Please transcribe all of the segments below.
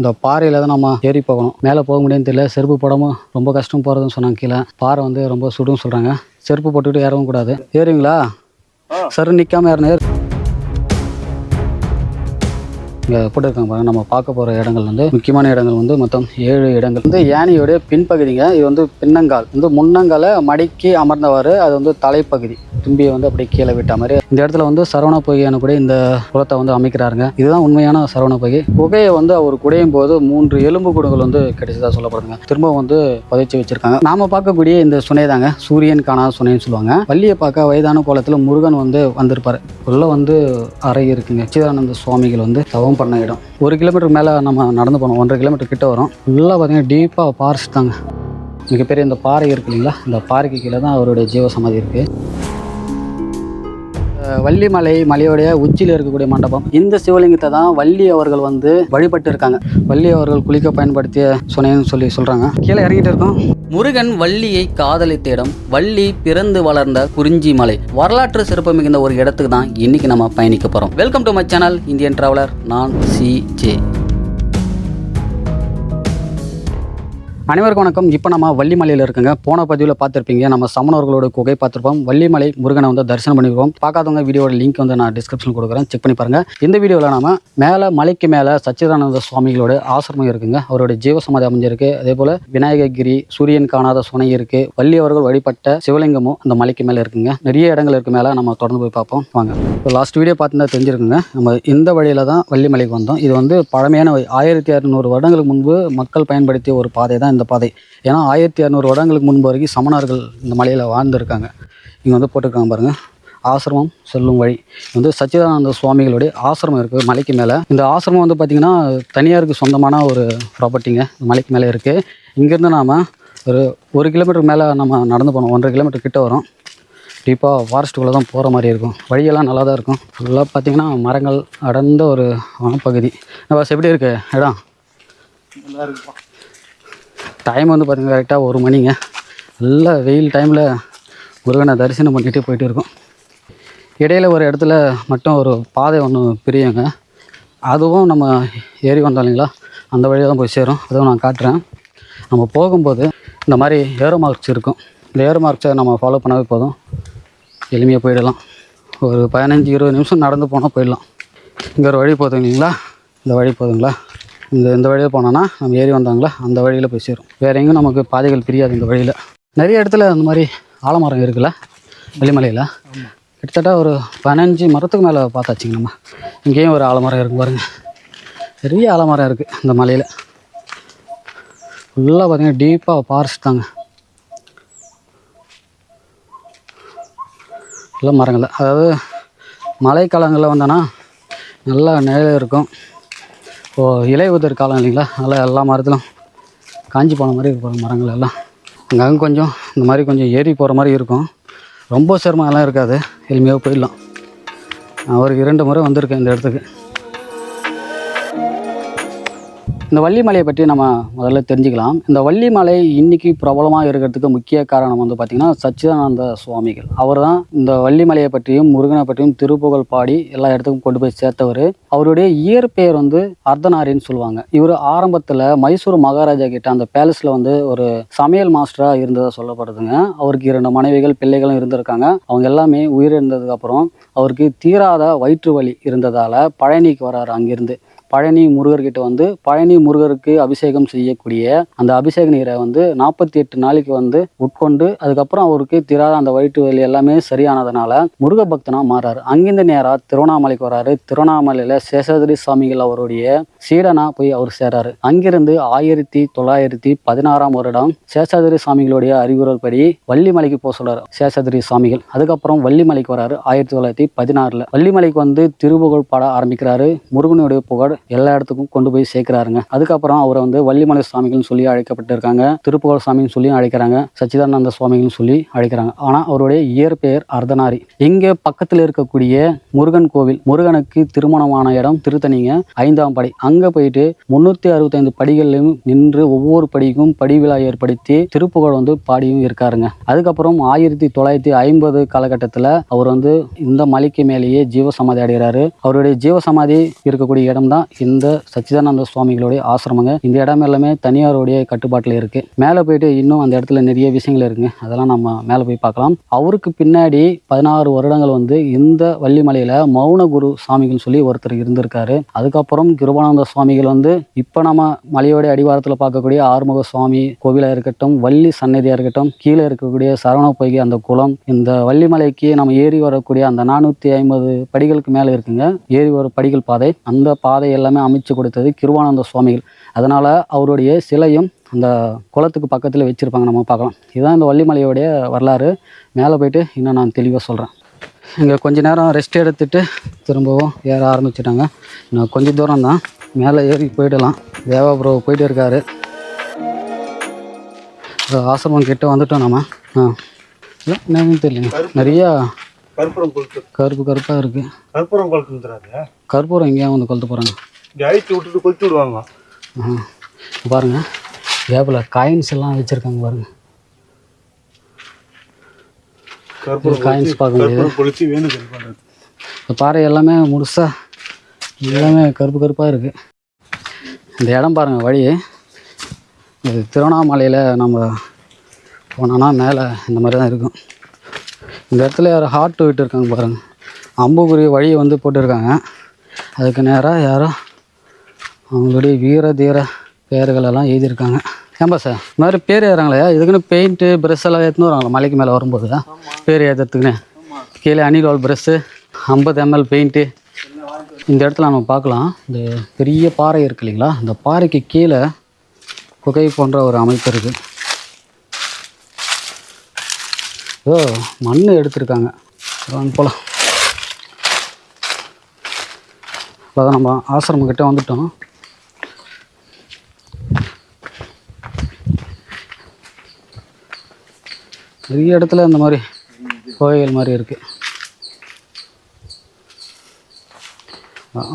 இந்த பாறையில் தான் நம்ம ஏறி போகணும். மேலே போக முடியும்னு தெரியல. செருப்பு போடாமல் ரொம்ப கஷ்டம் போகிறதுன்னு சொன்னாங்க கீழே. பாறை வந்து ரொம்ப சுடும் சொல்கிறாங்க செருப்பு போட்டுக்கிட்டு ஏறவும் கூடாது ஏறுவீங்களா சரு நிற்காம ஏறினு இங்கே போட்டிருக்காங்க பாருங்க. நம்ம பார்க்க போகிற இடங்கள் வந்து முக்கியமான இடங்கள் வந்து மொத்தம் ஏழு இடங்கள். வந்து யானையோடைய பின்பகுதிங்க. இது வந்து பின்னங்கால். வந்து முன்னங்காலை மடக்கி அமர்ந்தவாறு அது வந்து தலைப்பகுதி. தும்பியை வந்து அப்படியே கீழே விட்ட மாதிரி. இந்த இடத்துல வந்து சரவண பொகை எனக்கூடிய இந்த குளத்தை வந்து அமைக்கிறாருங்க. இதுதான் உண்மையான சரவண பொகை புகையை வந்து அவர் குடையும் போது மூன்று எலும்பு கூடுகள் வந்து கிடைச்சதா சொல்லப்படுதுங்க. திரும்ப வந்து புதைச்சி வச்சிருக்காங்க. நாம பார்க்கக்கூடிய இந்த சுனை தாங்க. சூரியன் காணாத சுனைன்னு சொல்லுவாங்க. வள்ளியை பார்க்க வயதான கோலத்தில் முருகன் வந்து வந்திருப்பாரு. உள்ள வந்து அறை இருக்குங்க. சிதானந்த சுவாமிகள் வந்து தவம் பண்ண இடம். ஒரு கிலோமீட்டர் மேலே நம்ம நடந்து போனோம் ஒன்றரை கிலோமீட்டர் கிட்ட வரும். ஃபுல்லாக பார்த்தீங்கன்னா டீப்பாக ஃபாரஸ்ட் தாங்க. மிகப்பெரிய இந்த பாறை இருக்கு இல்லைங்களா? இந்த பாறைக்கு கீழே தான் அவருடைய ஜீவ சமாதி இருக்குது வள்ளிமலை மலையோடைய உச்சியில் இருக்கக்கூடிய மண்டபம். இந்த சிவலிங்கத்தை தான் வள்ளி அவர்கள் வந்து வழிபட்டு இருக்காங்க வள்ளி அவர்கள் குளிக்க பயன்படுத்திய சுனைன்னு சொல்லி சொல்றாங்க. கீழே இறங்கிட்டு இருக்கோம். முருகன் வள்ளியை காதலித்த இடம் வள்ளி பிறந்து வளர்ந்த குறிஞ்சி மலை. வரலாற்று சிறப்பு மிகுந்த ஒரு இடத்துக்கு தான் இன்னைக்கு நம்ம பயணிக்க போறோம். Welcome to my channel Indian traveller நான் சி ஜே அனைவருக்கும் வணக்கம். இப்போ நம்ம வள்ளிமலையில் இருக்குங்க. போன பதிவில் பார்த்துருப்பீங்க. நம்ம சமணர்களோட குகை பார்த்துருப்போம். வள்ளிமலை முருகனை வந்து தரிசனம் பண்ணிருப்போம் பார்க்காதவங்க வீடியோட லிங்க் வந்து நான் டிஸ்கிரிப்ஷன் கொடுக்குறேன். செக் பண்ணி பாருங்கள் இந்த வீடியோவில் நாம மேலே மலைக்கு மேலே சச்சிதானந்த சுவாமிகளோட ஆசிரமம் இருக்குங்க. அவருடைய ஜீவசமாதி அமைஞ்சிருக்கு. அதே போல் விநாயககிரி சூரியன் காணாத சுனை இருக்கு. வள்ளி அவர்கள் வழிபட்ட சிவலிங்கமும் அந்த மலைக்கு மேலே இருக்குங்க. நிறைய இடங்கள் இருக்கு. மேலே நம்ம தொடர்ந்து போய் பார்ப்போம். வாங்க. இப்போ லாஸ்ட் வீடியோ பார்த்துருந்தா தெரிஞ்சிருக்குங்க. நம்ம இந்த வழியில தான் வள்ளிமலைக்கு வந்தோம். இது வந்து பழமையான ஆயிரத்தி அறுநூறு வருடங்களுக்கு முன்பு மக்கள் பயன்படுத்திய ஒரு பாதை தான் இந்த பாதை. ஏன்னா ஆயிரத்தி இரநூறு வருடங்களுக்கு முன்பு வரைக்கும் சமணர்கள் இந்த மலையில் வாழ்ந்திருக்காங்க. இங்கே வந்து போட்டிருக்காங்க பாருங்கள் ஆசிரமம் செல்லும் வழி. வந்து சச்சிதானந்த சுவாமிகளுடைய ஆசிரமம் இருக்குது மலைக்கு மேலே. இந்த ஆசிரமம் வந்து பார்த்திங்கன்னா தனியாருக்கு சொந்தமான ஒரு ப்ராப்பர்ட்டிங்க மலைக்கு மேலே இருக்குது இங்கேருந்து நாம் ஒரு ஒரு கிலோமீட்டர் மேலே நம்ம நடந்து போனோம் ஒன்றரை கிலோமீட்டர் கிட்ட வரும். டீப்பாக ஃபாரஸ்ட்டுக்குள்ளே தான் போகிற மாதிரி இருக்கும். வழியெல்லாம் நல்லா தான் இருக்கும். ஃபுல்லாக பார்த்தீங்கன்னா மரங்கள் அடர்ந்த ஒரு வனப்பகுதி. பஸ் எப்படி இருக்குது இடம்? டைம் வந்து பார்த்தீங்கன்னா கரெக்டாக ஒரு மணிங்க. நல்லா வெயில் டைமில் முருகனை தரிசனம் பண்ணிகிட்டே போயிட்டு இருக்கோம். இடையில ஒரு இடத்துல மட்டும் ஒரு பாதை ஒன்று பிரியுங்க. அதுவும் நம்ம ஏறி வந்தோம் இல்லைங்களா அந்த வழியாக தான் போய் சேரும். அதுவும் நான் காட்டுறேன். நம்ம போகும்போது இந்த மாதிரி ஏரோ மார்க்ஸ் இருக்கும். இந்த ஏரோ மார்க்ஸை நம்ம ஃபாலோ பண்ணவே போதும். எளிமையாக போயிடலாம். ஒரு பதினஞ்சு இருபது நிமிஷம் நடந்து போனால் போயிடலாம். இங்கே ஒரு வழி போதுங்களா இல்லைங்களா? இந்த வழி போதுங்களா? இந்த இந்த வழியில் போனோன்னா நம்ம ஏறி வந்தாங்களா அந்த வழியில் போய் சேரும். வேறு எங்கேயும் நமக்கு பாதைகள் பிரியாது இந்த வழியில். நிறைய இடத்துல அந்த மாதிரி ஆலமரம் இருக்குல்ல வெள்ளிமலையில். கிட்டத்தட்ட ஒரு பதினஞ்சு மரத்துக்கு மேலே பார்த்தாச்சுங்க நம்ம. இங்கேயும் ஒரு ஆலமரம் இருக்கு பாருங்க. பெரிய ஆலமரம் இருக்குது இந்த மலையில். ஃபுல்லாக பார்த்தீங்கன்னா டீப்பாக ஃபாரஸ்ட் தாங்க. ஃபுல்லாக மரங்கள். அதாவது மழைக்காலங்களில் வந்தோன்னா நல்லா நிழல் இருக்கும். ஓ இலை உதிர் காலம் இல்லைங்களா? நல்லா எல்லா மரத்திலும் காஞ்சி போன மாதிரி இருக்கும் மரங்கள் எல்லாம். அங்கங்கே கொஞ்சம் இந்த மாதிரி கொஞ்சம் ஏறி போகிற மாதிரி இருக்கும். ரொம்ப சிரமம் எல்லாம் இருக்காது. எளிமையாக போயிடலாம். நான் ஒரு இரண்டு முறை வந்திருக்கேன் இந்த இடத்துக்கு. இந்த வள்ளிமலையை பற்றி நம்ம முதல்ல தெரிஞ்சுக்கலாம். இந்த வள்ளிமலை இன்னைக்கு பிரபலமாக இருக்கிறதுக்கு முக்கிய காரணம் வந்து பார்த்திங்கன்னா சச்சிதானந்த சுவாமிகள். அவர் தான் இந்த வள்ளிமலையை பற்றியும் முருகனை பற்றியும் திருப்புகழ் பாடி எல்லா இடத்துக்கும் கொண்டு போய் சேர்த்தவர். அவருடைய இயற்பெயர் வந்து அர்த்தநாரின்னு சொல்லுவாங்க. இவர் ஆரம்பத்தில் மைசூர் மகாராஜா கிட்ட அந்த பேலஸில் வந்து ஒரு சமையல் மாஸ்டராக இருந்ததாக சொல்லப்படுதுங்க. அவருக்கு இரண்டு மனைவிகள் பிள்ளைகளும் இருந்திருக்காங்க. அவங்க எல்லாமே உயிரிழந்ததுக்கப்புறம் அவருக்கு தீராத வயிற்று வலி இருந்ததால் பழனிக்கு வராரு அங்கிருந்து. பழனி முருகர்கிட்ட வந்து பழனி முருகருக்கு அபிஷேகம் செய்யக்கூடிய அந்த அபிஷேக நீரை வந்து நாற்பத்தி எட்டு நாளைக்கு வந்து உட்கொண்டு அதுக்கப்புறம் அவருக்கு தீராத அந்த வயிற்று வலி எல்லாமே சரியானதுனால முருக பக்தனா மாறாரு. அங்கிருந்து நேரா திருவண்ணாமலைக்கு வராரு. திருவண்ணாமலையில சேஷாதிரி சுவாமிகள் அவருடைய சீடனா போய் அவர் சேராரு. அங்கிருந்து ஆயிரத்தி தொள்ளாயிரத்தி பதினாறாம் வருடம் சேஷாதிரி சுவாமிகளுடைய அறிவுரைப்படி வள்ளிமலைக்கு போக சொல்றாரு சேஷாதிரி சுவாமிகள் அதுக்கப்புறம் வள்ளிமலைக்கு வராரு ஆயிரத்தி தொள்ளாயிரத்தி பதினாறுல. வள்ளிமலைக்கு வந்து திருப்புகழ் பாட ஆரம்பிக்கிறாரு. முருகனுடைய புகழ் எல்லா இடத்துக்கும் கொண்டு போய் சேர்க்கிறாருங்க. அதுக்கப்புறம் அவரை வந்து வள்ளிமலை சுவாமிகள்னு சொல்லி அழைக்கப்பட்டிருக்காங்க. திருப்புகழ் சாமின்னு சொல்லி அழைக்கிறாங்க. சச்சிதானந்த சுவாமிகள்னு சொல்லி அழைக்கிறாங்க. ஆனால் அவருடைய இயற்பெயர் அர்த்தநாரி. இங்கே பக்கத்தில் இருக்கக்கூடிய முருகன் கோவில் முருகனுக்கு திருமணமான இடம் திருத்தணிங்க ஐந்தாம் படை. அங்கே போயிட்டு முன்னூற்றி அறுபத்தைந்து படிகளிலும் நின்று ஒவ்வொரு படிக்கும் படி விழா ஏற்படுத்தி திருப்புகழ் வந்து பாடியும் இருக்காருங்க. அதுக்கப்புறம் ஆயிரத்தி தொள்ளாயிரத்தி ஐம்பது காலகட்டத்தில் அவர் வந்து இந்த மலைக்கு மேலேயே ஜீவசமாதி அடைகிறாரு. அவருடைய ஜீவசமாதி இருக்கக்கூடிய இடம் தான் தான் இந்த சச்சிதானந்த சுவாமிகளுடைய ஆசிரமங்க. இந்த இடம் எல்லாமே தனியாருடைய கட்டுப்பாட்டில் இருக்குது மேலே போயிட்டு இன்னும் அந்த இடத்துல நிறைய விஷயங்கள் இருக்குங்க. அதெல்லாம் நம்ம மேலே போய் பார்க்கலாம். அவருக்கு பின்னாடி பதினாறு வருடங்கள் வந்து இந்த வள்ளிமலையில் மௌன குரு சுவாமிகள் சொல்லி ஒருத்தர் இருந்திருக்காரு. அதுக்கப்புறம் கிருபானந்த சுவாமிகள் வந்து இப்போ நம்ம மலையோடைய அடிவாரத்தில் பார்க்கக்கூடிய ஆறுமுக சுவாமி கோவிலாக இருக்கட்டும் வள்ளி சன்னதியாக இருக்கட்டும் கீழே இருக்கக்கூடிய சரவண பொய்கை அந்த குளம் இந்த வள்ளிமலைக்கு நம்ம ஏறி வரக்கூடிய அந்த நானூற்றி ஐம்பது படிகளுக்கு மேலே இருக்குங்க. ஏறி வர படிகள் பாதை. அந்த பாதை எல்லாமே அமைச்சு கொடுத்தது கிருபானந்த சுவாமிகள். அதனால் அவருடைய சிலையும் அந்த குளத்துக்கு பக்கத்தில் வச்சுருப்பாங்க நம்ம பார்க்கலாம். இதுதான் இந்த வள்ளிமலையோடைய வரலாறு. மேலே போயிட்டு இன்னும் நான் தெளிவாக சொல்கிறேன் இங்கே கொஞ்ச நேரம் ரெஸ்ட் எடுத்துட்டு திரும்பவும் ஏற ஆரம்பிச்சிட்டாங்க. இன்னும் கொஞ்சம் தூரம் தான். மேலே ஏறி போயிடலாம். தேவா ப்ரோ போயிட்டு இருக்காரு. ஆசிரமம் கிட்ட வந்துட்டோம் நம்ம ஆ. இல்லை என்னன்னு தெரியலங்க. நிறையா கருப்பு கருப்பாக இருக்குது கொளுத்துறாரு கற்பூரம் எங்கேயா வந்து கொளுத்து போகிறாங்க ஐட்டு விட்டுட்டு கொளுத்து விடுவாங்க. ஆ பாருங்கள் கேப்பில் காயின்ஸ் எல்லாம் வச்சுருக்காங்க பாருங்கள் கற்பூரம் காயின்ஸ் பார்க்க முடியுது. கொளுத்தி பண்ணுறது இந்த பாறை எல்லாமே முழுசா எல்லாமே கருப்பு கருப்பாக இருக்குது இந்த இடம் பாருங்கள் வழி. இது திருவண்ணாமலையில் நம்ம போனோன்னா மேலே இந்த மாதிரி தான் இருக்கும். இந்த இடத்துல யாரோ ஹார்ட் விட்டு இருக்காங்க பாருங்கள் அம்புக்குரிய வழியை வந்து போட்டிருக்காங்க. அதுக்கு நேராக யாரோ அவங்களுடைய வீர தீர பெயர்கள் எல்லாம் எழுதியிருக்காங்க. ஏன்பா சார் இந்த மாதிரி பேர் ஏறாங்களே இதுக்குன்னு பெயிண்ட்டு ப்ரெஷ் எல்லாம் ஏற்றுன்னு வராங்களா மலைக்கு மேலே வரும்போது பேர் ஏற்றுறதுக்குன்னு கீழே அணிலால் ப்ரெஷ்ஷு ஐம்பது எம்எல் பெயிண்ட்டு இந்த இடத்துல நம்ம பார்க்கலாம். இந்த பெரிய பாறை இருக்கு இல்லைங்களா? இந்த பாறைக்கு கீழே குகை போன்ற ஒரு அமைப்பு இருக்குது ஓ மண் எடுத்திருக்காங்க. போகலாம் அதான் நம்ம ஆசிரமம் கிட்டே வந்துட்டோம். நிறைய இடத்துல இந்த மாதிரி கோயில் மாதிரி இருக்குது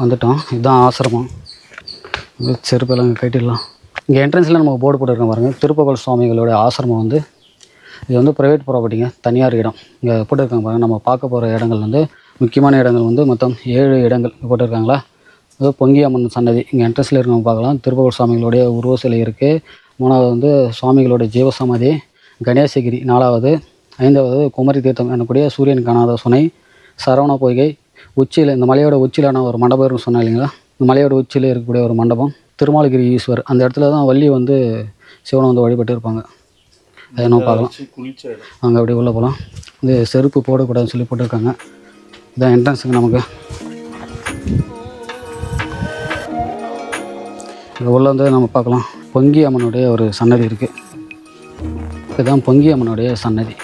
வந்துட்டோம். இதுதான் ஆசிரமம். செருப்பெல்லாம் செருப்பெல்லாம் கட்டிடலாம். இங்கே என்ட்ரன்ஸில் நம்ம போர்டு போட்டுருக்கோம் பாருங்கள் திருப்பகல் சுவாமிகளோட ஆசிரமம் வந்து இது வந்து ப்ரைவேட் ப்ராப்பர்ட்டிங்க தனியார் இடம். இங்கே போட்டுருக்காங்க பாருங்கள் நம்ம பார்க்க போகிற இடங்கள் வந்து முக்கியமான இடங்கள் வந்து மொத்தம் ஏழு இடங்கள் போட்டிருக்காங்களா? அது பொங்கி அம்மன் சன்னதி. இங்கே என்ட்ரன்ஸில் இருக்கவங்க பார்க்கலாம். திருப்பகல் சுவாமிகளுடைய உருவ சிலை இருக்குது மூணாவது வந்து சுவாமிகளோட ஜீவசமாதி. கணேசகிரி நாலாவது. ஐந்தாவது குமரி தீர்த்தம் எனக்கூடிய சூரியன் காணாத சுனை. சரவண பொய்கை. உச்சியில் இந்த மலையோட உச்சியிலான ஒரு மண்டபம் இருக்குன்னு சொன்னேன் இல்லைங்களா? இந்த மலையோட உச்சியில் இருக்கக்கூடிய ஒரு மண்டபம். திருமாலகிரி ஈஸ்வர். அந்த இடத்துல தான் வள்ளி வந்து சிவனை வந்து வழிபட்டு இருப்பாங்க அதை நம்ம பார்க்கலாம். அங்கே அப்படியே உள்ளே போகலாம் இது செருப்பு போடக்கூடாதுன்னு சொல்லி போட்டிருக்காங்க. இதான் என்ட்ரன்ஸுங்க நமக்கு. இங்கே உள்ள வந்து நம்ம பார்க்கலாம். பொங்கி அம்மனுடைய ஒரு சன்னதி இருக்குது இதுதான் பொங்கி அம்மனுடைய சன்னதி.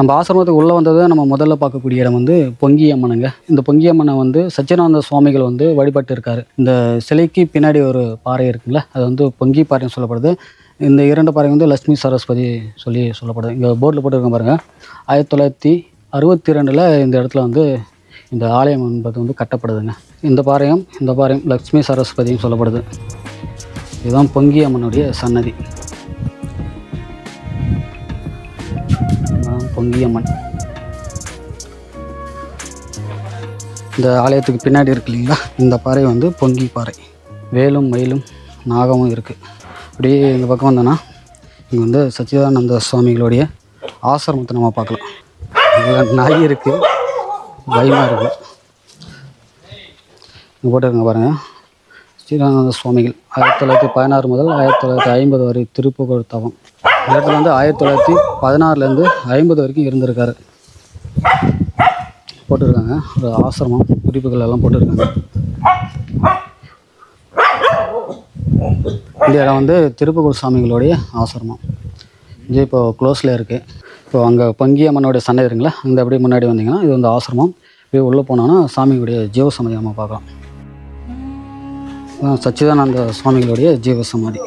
நம்ம ஆசிரமத்துக்கு உள்ளே வந்தது நம்ம முதல்ல பார்க்கக்கூடிய இடம் வந்து பொங்கி அம்மனுங்க. இந்த பொங்கி அம்மனை வந்து சச்சிதானந்த சுவாமிகள் வந்து வழிபட்டு இருக்காரு இந்த சிலைக்கு பின்னாடி ஒரு பாறை இருக்குல்ல அது வந்து பொங்கி பாறைன்னு சொல்லப்படுது. இந்த இரண்டு பாறை வந்து லட்சுமி சரஸ்வதி சொல்லி சொல்லப்படுது. இங்கே போர்டில் போட்டிருக்கேன் பாருங்கள் ஆயிரத்தி தொள்ளாயிரத்தி அறுபத்தி ரெண்டில் இந்த இடத்துல வந்து இந்த ஆலயம் என்பது வந்து கட்டப்படுதுங்க. இந்த பாறையும் இந்த பாறையும் லட்சுமி சரஸ்வதியும் சொல்லப்படுது. இதுதான் பொங்கி அம்மனுடைய சன்னதி. பொங்கி அம்மன். இந்த ஆலயத்துக்கு பின்னாடி இருக்கு இல்லைங்களா? இந்த பாறை வந்து பொங்கி பாறை. வேலும் மயிலும் நாகமும் இருக்குது அப்படியே இந்த பக்கம் வந்தோன்னா இங்கே வந்து சச்சிதானந்த சுவாமிகளுடைய ஆசிரமத்தை நம்ம பார்க்கலாம். நாய் இருக்குது பயமாக இருக்குது இங்கே போட்டிருங்க பாருங்கள் ஸ்ரீரங்கநாத சுவாமிகள். ஆயிரத்தி தொள்ளாயிரத்தி பதினாறு முதல் ஆயிரத்தி தொள்ளாயிரத்தி ஐம்பது வரை திருப்புகழ் தவம். இடத்துல வந்து ஆயிரத்தி தொள்ளாயிரத்தி பதினாறுலேருந்து ஐம்பது வரைக்கும் இருந்திருக்காரு. போட்டிருக்காங்க. ஒரு ஆசிரமம் குறிப்புகள் எல்லாம் போட்டிருக்காங்க. இந்த இடம் வந்து திருப்புகழ் சுவாமிகளுடைய ஆசிரமம். இது இப்போ க்ளோஸில் இருக்குது இப்போ அங்கே பங்கி அம்மனோட சண்டை இருக்குங்களா? அங்கே அப்படியே முன்னாடி வந்தீங்கன்னா இது வந்து ஆசிரமம். இப்படியே உள்ளே போனோன்னா சாமியுடைய ஜீவசமாதி நம்ம பார்க்கலாம். சச்சிதானந்த சுவாமிகளுடைய ஜீவசமாதி.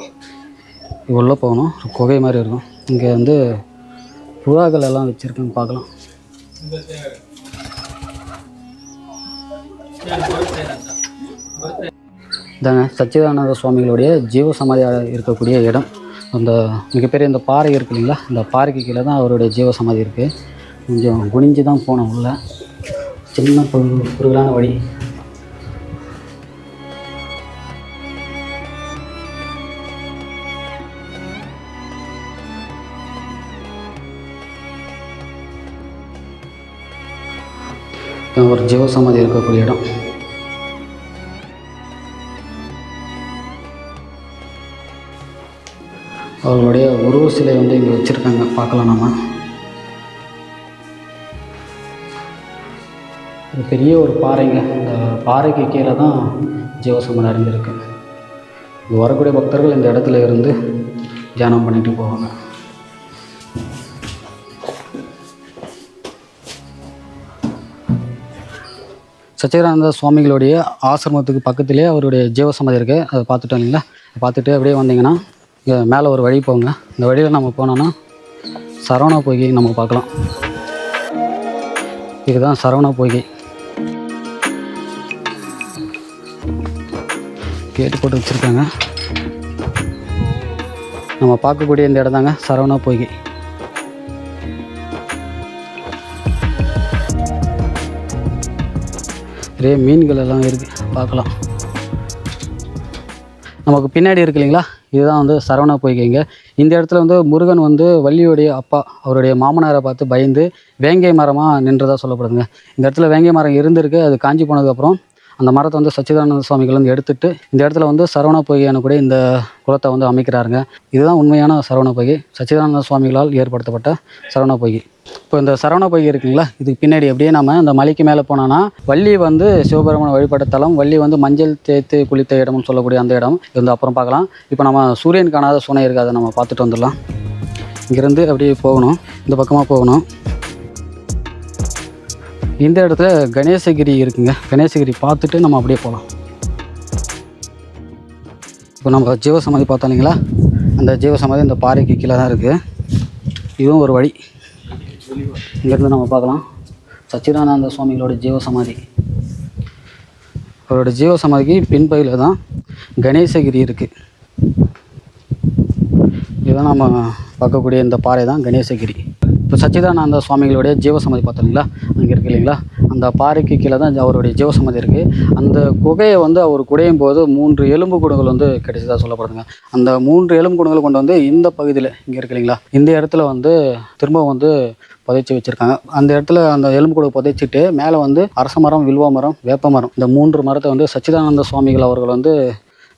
இது உள்ளே போகணும். ஒரு குகை மாதிரி இருக்கும். இங்கே வந்து புறாக்கள் எல்லாம் வச்சுருக்குன்னு பார்க்கலாம். இதாங்க சச்சிதானந்த சுவாமிகளுடைய ஜீவசமாதியாக இருக்கக்கூடிய இடம். அந்த மிகப்பெரிய இந்த பாறை இருக்கு இல்லைங்களா? இந்த பாறைக்கு கீழே தான் அவருடைய ஜீவ சமாதி இருக்குது கொஞ்சம் குனிஞ்சு தான் போனோம் உள்ள. சின்ன குறுகலான வழி. ஒரு ஜீவ சமாதி இருக்கக்கூடிய இடம். அவர்களுடைய உருவ சிலை வந்து இங்கே வச்சுருக்காங்க. பார்க்கலாம் நம்ம இது பெரிய ஒரு பாறைங்க. இந்த பாறைக்கு கீழே தான் ஜீவசமாதி அடைஞ்சிருக்கு இங்கே வரக்கூடிய பக்தர்கள் இந்த இடத்துல இருந்து தியானம் பண்ணிட்டு போவாங்க. சச்சிதானந்த சுவாமிகளுடைய ஆசிரமத்துக்கு பக்கத்திலே அவருடைய ஜீவசம்மதி இருக்குது அதை பார்த்துட்டோம் இல்லைங்களா? பார்த்துட்டு அப்படியே வந்தீங்கன்னா மேலே ஒரு வழி போங்க. இந்த வழியில் நம்ம போனோன்னா சரவணா பொய்கை நம்ம பார்க்கலாம். இதுதான் சரவணா பொய்கை கேட்டு போட்டு வச்சுருக்காங்க. நம்ம பார்க்கக்கூடிய இந்த இடம் தாங்க சரவணா பொய்கை நிறைய மீன்கள் எல்லாம் இருக்குது பார்க்கலாம். நமக்கு பின்னாடி இருக்கு இல்லைங்களா? இதுதான் வந்து சரவண பொய்கைங்க. இந்த இடத்துல வந்து முருகன் வந்து வள்ளியுடைய அப்பா அவருடைய மாமனாரை பார்த்து பயந்து வேங்கை மரமாக நின்றதாக சொல்லப்படுதுங்க. இந்த இடத்துல வேங்கை மரம் இருந்திருக்கு அது காஞ்சி போனதுக்கப்புறம் அந்த மரத்தை வந்து சச்சிதானந்த சுவாமிகள் வந்து எடுத்துட்டு இந்த இடத்துல வந்து சரவண பொய்கை கூட இந்த குளத்தை வந்து அமைக்கிறாருங்க. இதுதான் உண்மையான சரவண பொய்கை. சச்சிதானந்த சுவாமிகளால் ஏற்படுத்தப்பட்ட சரவண பொய்கை. இப்போ இந்த சரவண பொய்கை இருக்குங்களா? இதுக்கு பின்னாடி அப்படியே நம்ம இந்த மலைக்கு மேலே போனோன்னா வள்ளி வந்து சிவபெருமான வழிபட்ட தலம் வள்ளி வந்து மஞ்சள் தேய்த்து குளித்த இடம்னு சொல்லக்கூடிய அந்த இடம். இது வந்து அப்புறம் பார்க்கலாம். இப்போ நம்ம சூரியன் காணாத சுனை இருக்குது அதை நம்ம பார்த்துட்டு வந்துடலாம். இங்கேருந்து அப்படியே போகணும். இந்த பக்கமாக போகணும். இந்த இடத்துல கணேசகிரி இருக்குங்க. கணேசகிரி பார்த்துட்டு நம்ம அப்படியே போகலாம் இப்போ நம்ம ஜீவசமாதி பார்த்தோம் இல்லைங்களா? அந்த ஜீவசமாதி இந்த பாறைக்கு கீழே தான் இருக்குது இதுவும் ஒரு வழி. இங்கேருந்து நம்ம பார்க்கலாம். சச்சிதானந்த சுவாமிகளோட ஜீவசமாதி. அவரோட ஜீவசமாதிக்கு பின்பகுதியில் தான் கணேசகிரி இருக்குது இதுதான் நம்ம பார்க்கக்கூடிய இந்த பாறை தான் கணேசகிரி. இப்போ சச்சிதானந்த சுவாமிகளுடைய ஜீவசமாதி பார்த்தோங்களா அங்கே இருக்கு இல்லைங்களா? அந்த பாறைக்கு கீழே தான் அவருடைய ஜீவசமாதி இருக்குது அந்த குகையை வந்து அவர் குடையும் போது மூன்று எலும்பு கூடுகள் வந்து கிடைச்சதா சொல்லப்படுதுங்க. அந்த மூன்று எலும்பு கூடுகளை கொண்டு வந்து இந்த பகுதியில் இங்கே இருக்கு இல்லைங்களா? இந்த இடத்துல வந்து திரும்ப வந்து புதைச்சி வச்சுருக்காங்க. அந்த இடத்துல அந்த எலும்பு கூட புதைச்சிட்டு மேலே வந்து அரச மரம் வில்வ மரம் வேப்ப மரம் இந்த மூன்று மரத்தை வந்து சச்சிதானந்த சுவாமிகள் அவர்கள் வந்து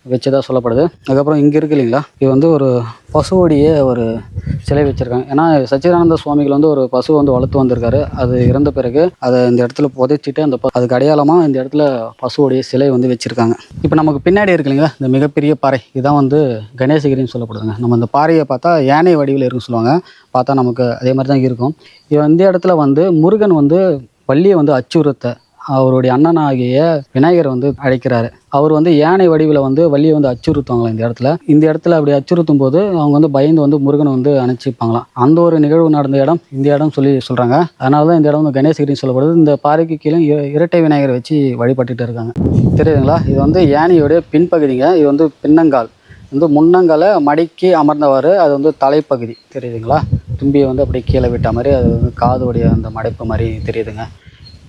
வச்சதா சொல்லப்படுது. அதுக்கப்புறம் இங்கே இருக்கு இல்லைங்களா? இது வந்து ஒரு பசுவோடைய ஒரு சிலை வச்சுருக்காங்க. ஏன்னா சச்சிதானந்த சுவாமிகள் வந்து ஒரு பசு வந்து வளர்த்து வந்திருக்காரு. அது இறந்த பிறகு அதை இந்த இடத்துல புதைச்சிட்டு அந்த ப- அதுக்கு அடையாளமாக இந்த இடத்துல பசுவோடைய சிலை வந்து வச்சுருக்காங்க. இப்போ நமக்கு பின்னாடி இருக்கு இல்லைங்களா? இந்த மிகப்பெரிய பாறை. இதுதான் வந்து கணேசகிரின்னு சொல்லப்படுதுங்க. நம்ம இந்த பாறையை பார்த்தா யானை வடிவில் இருக்குன்னு சொல்லுவாங்க. பார்த்தா நமக்கு அதே மாதிரி தான் இருக்கும். இது இந்த இடத்துல வந்து முருகன் வந்து வள்ளியை வந்து அச்சுறுத்த அவருடைய அண்ணனாகிய விநாயகர் வந்து அழைக்கிறாரு. அவர் வந்து யானை வடிவில் வந்து வள்ளியை வந்து அச்சுறுத்துவாங்களாம் இந்த இடத்துல? இந்த இடத்துல அப்படி அச்சுறுத்தும் போது அவங்க வந்து பயந்து வந்து முருகனை வந்து அணைச்சிப்பாங்களாம். அந்த ஒரு நிகழ்வு நடந்த இடம் இந்த இடம் சொல்லி சொல்கிறாங்க அதனால தான் இந்த இடம் வந்து கணேசகிரின்னு சொல்லப்படுது. இந்த பாறைக்கு கீழே இரட்டை விநாயகரை வச்சு வழிபட்டுட்டு இருக்காங்க. தெரியுதுங்களா? இது வந்து யானையோடைய பின்பகுதிங்க. இது வந்து பின்னங்கால். வந்து முன்னங்கால மடக்கி அமர்ந்தவாறு அது வந்து தலைப்பகுதி. தெரியுதுங்களா? தும்பியை வந்து அப்படியே கீழே விட்ட மாதிரி அது வந்து காதுடைய அந்த மடைப்பு மாதிரி தெரியுதுங்க.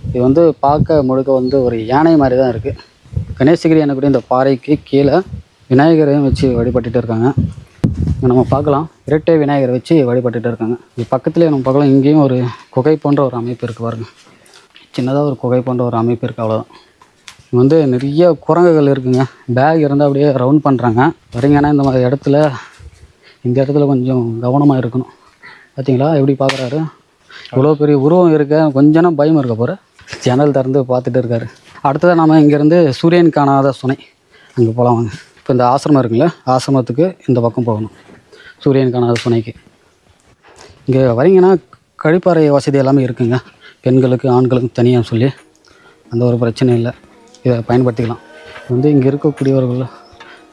இது வந்து பார்க்க முழுக்க வந்து ஒரு யானை மாதிரி தான் இருக்குது கணேசகிரி எனக்கூடிய இந்த பாறைக்கு கீழே விநாயகரையும் வச்சு வழிபட்டுட்டு இருக்காங்க. நம்ம பார்க்கலாம். இரட்டை விநாயகரை வச்சு வழிபட்டுட்டு இருக்காங்க. இது பக்கத்துலேயே நம்ம பார்க்கலாம். இங்கேயும் ஒரு குகை போன்ற ஒரு அமைப்பு இருக்குது பாருங்க. சின்னதாக ஒரு குகை போன்ற ஒரு அமைப்பு இருக்குது அவ்வளோதான் இங்கே வந்து நிறைய குரங்குகள் இருக்குங்க. பேக் இருந்தால் அப்படியே ரவுண்ட் பண்ணுறாங்க வரீங்கன்னா இந்த மாதிரி இடத்துல இந்த இடத்துல கொஞ்சம் கவனமாக இருக்கணும். பார்த்தீங்களா எப்படி பார்க்குறாரு இவ்வளோ பெரிய உருவம் இருக்க கொஞ்சம் பயம் இருக்க போகிற ஜன்னல் திறந்து பார்த்துட்டு இருக்காரு. அடுத்ததாக நம்ம இங்கேருந்து சூரியன் காணாத சுனை. அங்கே போகலாம் வாங்க. இப்போ இந்த ஆசிரமம் இருக்குல்ல ஆசிரமத்துக்கு இந்த பக்கம் போகணும். சூரியன் காணாத சுனைக்கு. இங்கே வரீங்கன்னா கழிப்பறை வசதி எல்லாமே இருக்குங்க. பெண்களுக்கு ஆண்களுக்கு தனியாக சொல்லி அந்த ஒரு பிரச்சனையும் இல்லை. இதை பயன்படுத்திக்கலாம். வந்து இங்கே இருக்கக்கூடியவர்கள்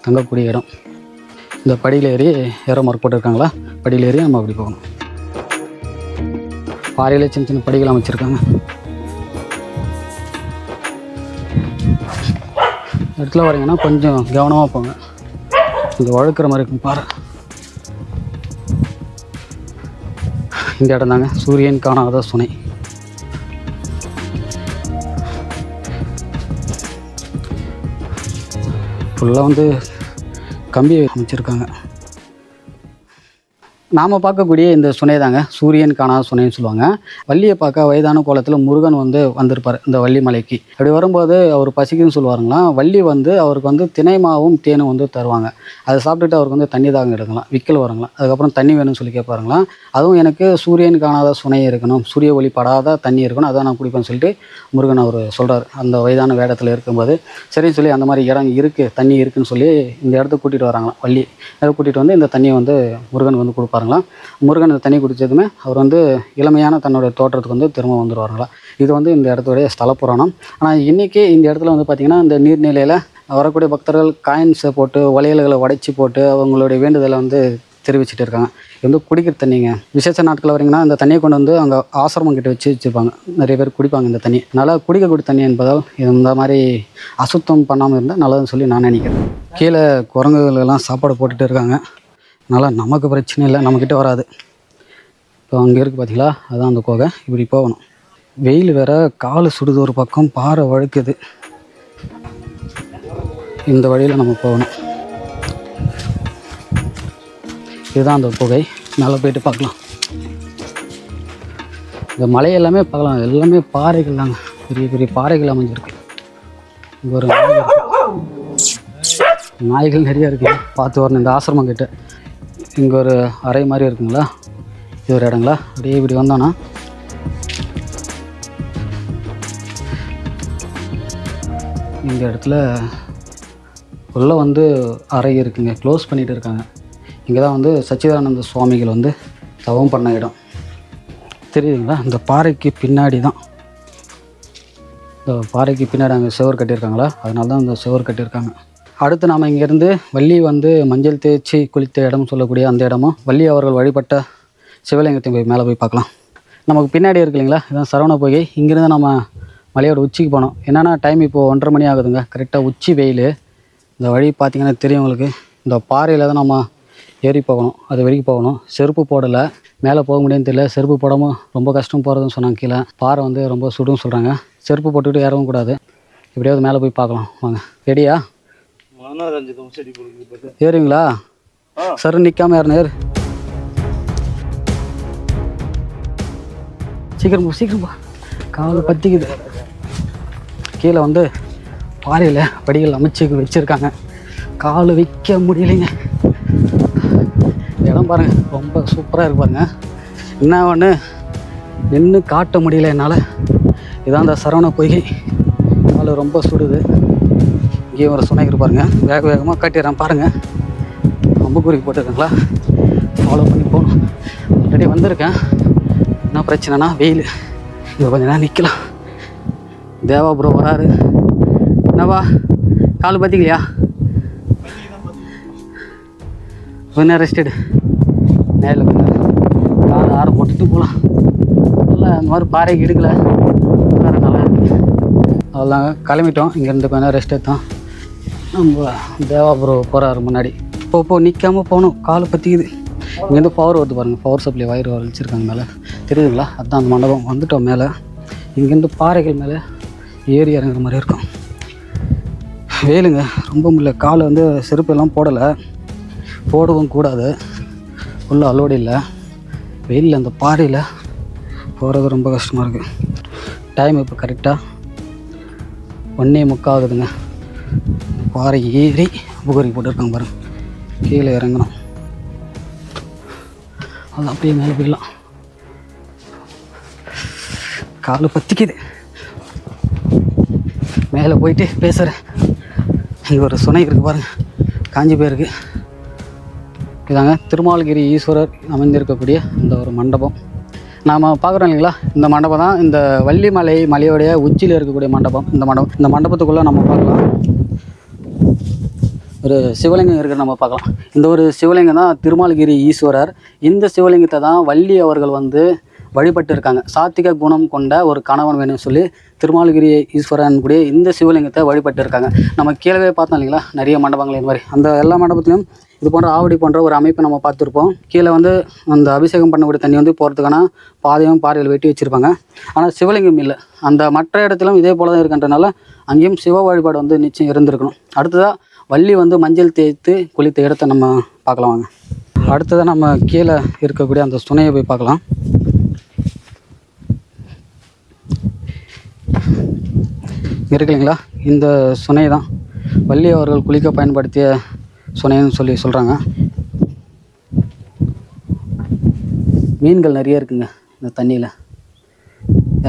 தங்கக்கூடிய இடம். இந்த படியில் ஏறி ஏற மார்க் போட்டிருக்காங்களா? படியில் ஏறி நம்ம அப்படி போகணும். பாறையில் சின்ன சின்ன படிகள் அமைச்சிருக்காங்க. இடத்துல வரீங்கன்னா கொஞ்சம் கவனமாக போங்க. கொஞ்சம் வழுக்கிற மாதிரி இருக்கும் பாரு. இந்த இடம் தாங்க. சூரியன் காணாத சுனை. ஃபுல்லாக வந்து கம்பியை அமைச்சிருக்காங்க. நாம் பார்க்கக்கூடிய இந்த சுனை தாங்க சூரியன் காணாத சுனைன்னு சொல்லுவாங்க. வள்ளியை பார்க்க வயதான கோலத்தில் முருகன் வந்து வந்திருப்பார் இந்த வள்ளி மலைக்கு. அப்படி வரும்போது அவர் பசிக்குன்னு சொல்லுவாருங்களா வள்ளி வந்து அவருக்கு வந்து தினை மாவும் தேனும் வந்து தருவாங்க. அதை சாப்பிட்டுட்டு அவருக்கு வந்து தண்ணி தாகம் எடுக்கலாம் விக்கல் வருங்களாம் அதுக்கப்புறம் தண்ணி வேணும்னு சொல்லி கேட்பாருங்களாம் அதுவும் எனக்கு சூரியன் காணாத சுனை இருக்கணும் சூரிய ஒளி படாத தண்ணி இருக்கணும் அதான் நான் குடிப்பேன்னு சொல்லிட்டு முருகன் அவர் சொல்கிறார் அந்த வயதான வேடத்தில் இருக்கும்போது. சரின்னு சொல்லி அந்த மாதிரி இடம் இருக்குது தண்ணி இருக்குதுன்னு சொல்லி இந்த இடத்துக்கு கூட்டிகிட்டு வராங்களாம் வள்ளி. அதை கூட்டிகிட்டு வந்து இந்த தண்ணியை வந்து முருகன் வந்து பாருங்களா. முருகன் இந்த தண்ணி குடித்ததுமே அவர் வந்து இளமையான தன்னுடைய தோற்றத்துக்கு வந்து திரும்ப வந்துடுவாருங்களா இது வந்து இந்த இடத்துடைய ஸ்தல புராணம். ஆனால் இன்றைக்கி இந்த இடத்துல வந்து பார்த்திங்கன்னா இந்த நீர்நிலையில் வரக்கூடிய பக்தர்கள் காயின்ஸை போட்டு வளையல்களை உடைச்சி போட்டு அவங்களுடைய வேண்டுதலை வந்து தெரிவிச்சிட்டு இருக்காங்க. இது வந்து குடிக்கிற தண்ணிங்க. விசேஷ நாட்கள் வரீங்கன்னா இந்த தண்ணியை கொண்டு வந்து அங்கே ஆசிரமம் கிட்ட வச்சு வச்சுருப்பாங்க. நிறைய பேர் குடிப்பாங்க இந்த தண்ணி. அதனால் குடிக்கக்கூடிய தண்ணி என்பதால் இந்த மாதிரி அசுத்தம் பண்ணாமல் இருந்தால் நல்லதுன்னு சொல்லி நான் நினைக்கிறேன். கீழே குரங்குகள் எல்லாம் சாப்பாடு போட்டுட்டு இருக்காங்க. அதனால் நமக்கு பிரச்சனை இல்லை நம்மக்கிட்ட வராது. இப்போ அங்கே இருக்குது பார்த்தீங்களா அதான் அந்த கோகை. இப்படி போகணும். வெயில் வேற கால் சுடுது ஒரு பக்கம் பாறை வழுக்குது. இந்த வழியில் நம்ம போகணும். இதுதான் அந்த குகை. மேலே போயிட்டு பார்க்கலாம். இந்த மலை எல்லாமே பார்க்கலாம். எல்லாமே பாறைகள் தாங்க. பெரிய பெரிய பாறைகள் அமைஞ்சிருக்கு. இங்கே ஒரு நாய்கள் நிறைய இருக்கு. பார்த்து வரணும். இந்த ஆசிரமம் கிட்ட. இங்கே ஒரு அறை மாதிரி இருக்குங்களா? இது ஒரு இடங்களா? அப்படியே இப்படி வந்தோன்னா இந்த இடத்துல உள்ளே வந்து அறை இருக்குங்க. க்ளோஸ் பண்ணிகிட்டு இருக்காங்க. இங்கே தான் வந்து சச்சிதானந்த சுவாமிகள் வந்து தவம் பண்ண இடம். தெரியுதுங்களா? இந்த பாறைக்கு பின்னாடி தான். இந்த பாறைக்கு பின்னாடி அங்கே சுவர் கட்டியிருக்காங்களா? அதனால தான் இந்த சுவர் கட்டியிருக்காங்க. அடுத்து நாம் இங்கேருந்து வள்ளி வந்து மஞ்சள் தேய்ச்சி குளித்த இடம் சொல்லக்கூடிய அந்த இடமும் வள்ளி அவர்கள் வழிபட்ட சிவலிங்கத்தையும் போய் மேலே போய் பார்க்கலாம். நமக்கு பின்னாடி இருக்கு இல்லைங்களா? இதான் சரவண பொய்கை. இங்கேருந்து நம்ம மலையோட உச்சிக்கு போனோம். என்னென்னா டைம் இப்போது ஒன்றரை மணி ஆகுதுங்க. கரெக்டாக உச்சி வெயில். இந்த வழி பார்த்தீங்கன்னா தெரியும் உங்களுக்கு. இந்த பாறையில் தான் நம்ம ஏறி போகணும். அது வரைக்கும் போகணும். செருப்பு போடலை. மேலே போக முடியும்னு தெரியல. செருப்பு போடாமல் ரொம்ப கஷ்டம் போகிறதுன்னு சொன்னாங்க கீழே. பாறை வந்து ரொம்ப சுடுன்னு சொல்கிறாங்க செருப்பு போட்டுக்கிட்டு ஏறவும் கூடாது எப்படியாவது மேலே போய் பார்க்கலாம். வாங்க. ரெடியா ஆ. சரு நிற்காம ஏறின ஏறு. சீக்கிரம் போ சீக்கிரம் போ. கால் பத்திக்குது. கீழே வந்து பாறையில் படிகள் அமைச்சு வச்சுருக்காங்க. கால் வைக்க முடியலைங்க. இடம் பாருங்க ரொம்ப சூப்பராக இருக்கு பாருங்க. என்ன ஒன்று நின்று காட்ட முடியல என்னால். இதான் அந்த சரவண பொய்கை கால் ரொம்ப சுடுது. இங்கேயும் ஒரு சுனைக்கு பாருங்க. வேக வேகமாக கட்டிடுறான் பாருங்கள் அம்புக்குறிக்கு போட்டிருக்காங்களா? ஃபாலோ பண்ணி போகணும். ஆல்ரெடி வந்திருக்கேன். என்ன பிரச்சனைனா வெயில். இங்கே கொஞ்ச நேரம் நிற்கலாம் தேவா ப்ரோ வராரு. என்னவா? கால் பார்த்திக்கலையா கொஞ்சம் ரெஸ்டடு நேரில் கொஞ்சம் கால் ஆற போட்டுட்டு போகலாம். இல்லை அந்த மாதிரி பாறைக்கு எடுக்கல வேறு நல்லா இருக்குது அவ்வளோதாங்க கிளம்பிட்டோம். இங்கேருந்து கொஞ்சம் நேரம் ரெஸ்ட் எடுத்தோம். நம்ம தேவாபுரம் போகிறாரு முன்னாடி. இப்போ இப்போ நிற்காம போகணும். கால் பற்றிக்குது இங்கேருந்து பவர் வருது பாருங்கள் பவர் சப்ளை வயிறு வலிச்சிருக்காங்க மேலே. தெரியுதுங்களா? அதுதான் அந்த மண்டபம். வந்துட்டோம் மேலே. இங்கேருந்து பாறைகள் மேலே ஏறி இறங்குற மாதிரி இருக்கும். வெயிலுங்க. ரொம்ப முடியல கால் வந்து செருப்பெல்லாம் போடலை. போடவும் கூடாது. உள்ள அலோடு இல்லை. வெயிலில் அந்த பாறையில் போகிறது ரொம்ப கஷ்டமாக இருக்குது டைம் இப்போ கரெக்டாக ஒன்றே முக்காகுதுங்க பாறை ஏறி புகரி போட்டுருக்காங்க பாருங்க. கீழே இறங்கணும். அது அப்படியே மேலே போயிடலாம். கால் பற்றிக்குது மேலே போயிட்டு பேசுகிறேன் இங்கே ஒரு சுனை இருக்குது பாருங்கள் காஞ்சி போயிருக்கு. இதாங்க திருமாலகிரி ஈஸ்வரர் அமைந்திருக்கக்கூடிய இந்த ஒரு மண்டபம். நாம் பார்க்குறோம் இல்லைங்களா? இந்த மண்டபம் தான் இந்த வள்ளிமலை மலையோடைய உச்சியில் இருக்கக்கூடிய மண்டபம். இந்த மண்டபம் இந்த மண்டபத்துக்குள்ளே நம்ம பார்க்கலாம். ஒரு சிவலிங்கம் இருக்கிற நம்ம பார்க்கலாம். இந்த ஒரு சிவலிங்கம் தான் திருமாலகிரி ஈஸ்வரர். இந்த சிவலிங்கத்தை தான் வள்ளி அவர்கள் வந்து வழிபட்டு இருக்காங்க சாத்திக குணம் கொண்ட ஒரு கணவன் வேணும்னு சொல்லி திருமாலகிரி ஈஸ்வரன் கூடிய இந்த சிவலிங்கத்தை வழிபட்டு இருக்காங்க நம்ம கீழவே பார்த்தோம் இல்லைங்களா? நிறைய மண்டபங்கள் இந்த மாதிரி. அந்த எல்லா மண்டபத்துலையும் இது போன்ற ஆவடி போன்ற ஒரு அமைப்பை நம்ம பார்த்துருப்போம். கீழே வந்து அந்த அபிஷேகம் பண்ணக்கூடிய தண்ணி வந்து போகிறதுக்கான பாதையும் பாறையில் வெட்டி வச்சுருப்பாங்க. ஆனால் சிவலிங்கம் இல்லை. அந்த மற்ற இடத்திலும் இதே போல தான் இருக்கின்றனால அங்கேயும் சிவ வழிபாடு வந்து நிச்சயம் இருந்திருக்கணும். அடுத்ததாக வள்ளி வந்து மஞ்சள் தேய்த்து குளித்த இடத்த நம்ம பார்க்கலாம் வாங்க. அடுத்ததாக நம்ம கீழே இருக்கக்கூடிய அந்த சுனையை போய் பார்க்கலாம். இங்க இருக்கு இல்லைங்களா இந்த சுனை தான். வள்ளி அவர்கள் குளிக்க பயன்படுத்திய சுனைன்னு சொல்லி சொல்கிறாங்க மீன்கள் நிறைய இருக்குங்க இந்த தண்ணியில்.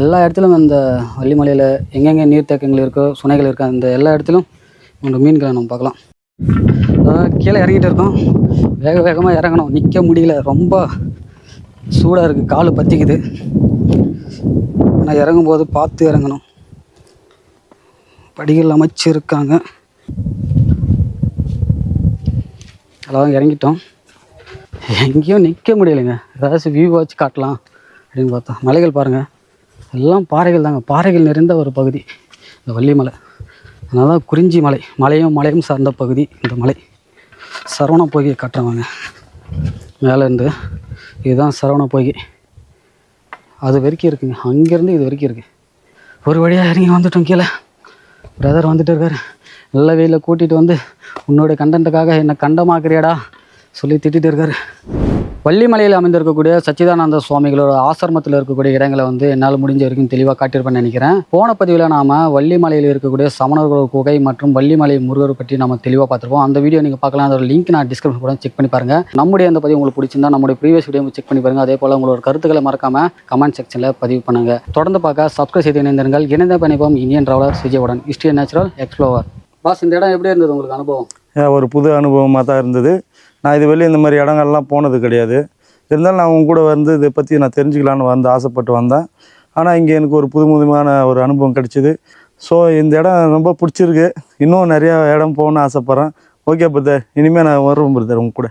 எல்லா இடத்துலையும் இந்த வள்ளிமலையில் எங்கெங்கே நீர்த்தேக்கங்கள் இருக்கோ சுனைகள் இருக்கோ அந்த எல்லா இடத்துலையும் இந்த மீன்களை நம்ம பார்க்கலாம். கீழே இறங்கிட்டு இருக்கோம். வேக வேகமாக இறங்கணும். நிற்க முடியல. ரொம்ப சூடாக இருக்குது கால் பற்றிக்குது ஆனால் இறங்கும்போது பார்த்து இறங்கணும். படிகள் அமைச்சிருக்காங்க. எல்லாம் இறங்கிட்டோம். எங்கேயும் நிற்க முடியலைங்க. ஏதாச்சும் வியூ வச்சு காட்டலாம் அப்படின்னு பார்த்தா மலைகள் பாருங்கள் எல்லாம் பாறைகள் தாங்க. பாறைகள் நிறைந்த ஒரு பகுதி. இந்த வள்ளிமலை. அதனால தான் குறிஞ்சி மலை மலையும் மலையும் சார்ந்த பகுதி இந்த மலை. சரவண பொய்கை காட்டுறவங்க மேலேருந்து இதுதான் சரவண பொய்கை. அது வரைக்கும் இருக்குங்க. அங்கேருந்து இது வரைக்கும் இருக்குது ஒரு வழியாக இறங்கி வந்துட்டோம் கீழே. பிரதர் வந்துட்டு இருக்காரு. நல்ல வெயிலில் கூட்டிகிட்டு வந்து உன்னோட கண்டென்ட்டுக்காக என்னை கண்டமாக்குறியாடா சொல்லி திட்டிகிட்டு இருக்காரு. வள்ளிமலையில் அமைந்திருக்கக்கூடிய சச்சிதானந்த சுவாமிகளோட ஆசிரமத்தில் இருக்கக்கூடிய இடங்களை வந்து என்னால் முடிஞ்ச வரைக்கும் தெளிவாக காட்டியிருப்பேன்னு நினைக்கிறேன். போன பதிவில் நாம் வள்ளிமலையில் இருக்கக்கூடிய சமணர்கள் குகை மற்றும் வள்ளிமலை முருகர் பற்றி நம்ம தெளிவாக பார்த்துருப்போம். அந்த வீடியோ நீங்கள் பார்க்கலாம். அதோட லிங்க் நான் டிஸ்கிரிப்ஷன் கூட செக் பண்ணி பாருங்கள் நம்முடைய அந்த பதிவு உங்களுக்கு பிடிச்சிருந்தா நம்முடைய ப்ரீவியஸ் வீடியோ செக் பண்ணி பாருங்கள் அதே போல் உங்களோட கருத்துக்களை மறக்காம கமெண்ட் செக்ஷனில் பதிவு பண்ணுங்க. தொடர்ந்து பார்க்க சப்ஸ்கிரைப் செய்து இணைந்திருங்கள். இணைந்த பயணிப்போம் இந்தியன் டிராவலர் விஜயவுடன் ஹிஸ்ட்ரி நேச்சுரல் எக்ஸ்ப்ளோவர் பாஸ் இந்த இடம் எப்படி இருந்தது உங்களுக்கு அனுபவம்? ஒரு புது அனுபவமாக தான் இருந்தது. நான் இது வெளியே இந்த மாதிரி இடங்கள்லாம் போனது கிடையாது. இருந்தாலும் நான் உங்க கூட வந்து இதை பற்றி நான் தெரிஞ்சுக்கலான்னு வந்து ஆசைப்பட்டு வந்தேன். ஆனால் இங்கே எனக்கு ஒரு புது புதுமையான ஒரு அனுபவம் கிடச்சிது. ஸோ இந்த இடம் ரொம்ப பிடிச்சிருக்கு. இன்னும் நிறையா இடம் போகணும்னு ஆசைப்பட்றேன். ஓகே பிரதர் இனிமேல் நான் வருவேன் பிரதர் உங்க கூட.